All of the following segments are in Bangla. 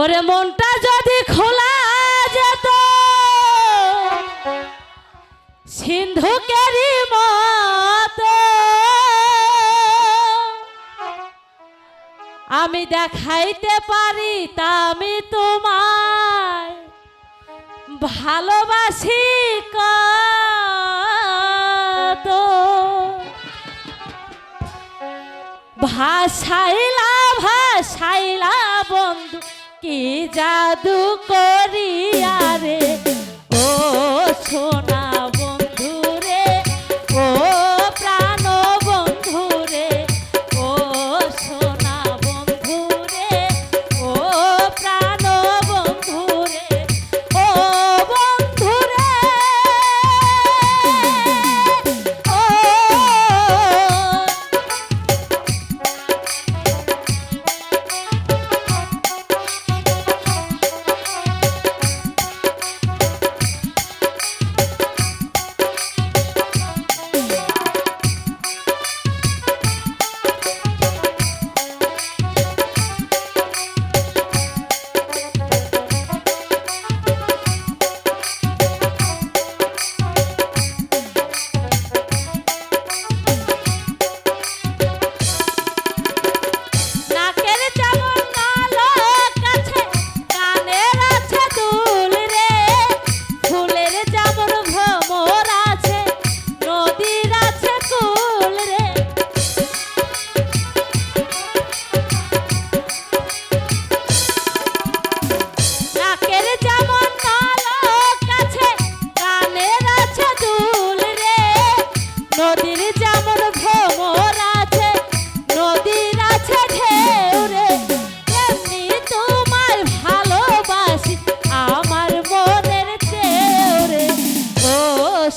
ওরে মনটা যদি খোলা যেত, সিন্ধুকেরই মতো। আমি দেখাইতে পারি তা আমি তোমায় ভালোবাসি ভাসাইলা ভাসাইলা কি জাদু করিয়া রে?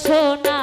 সোনা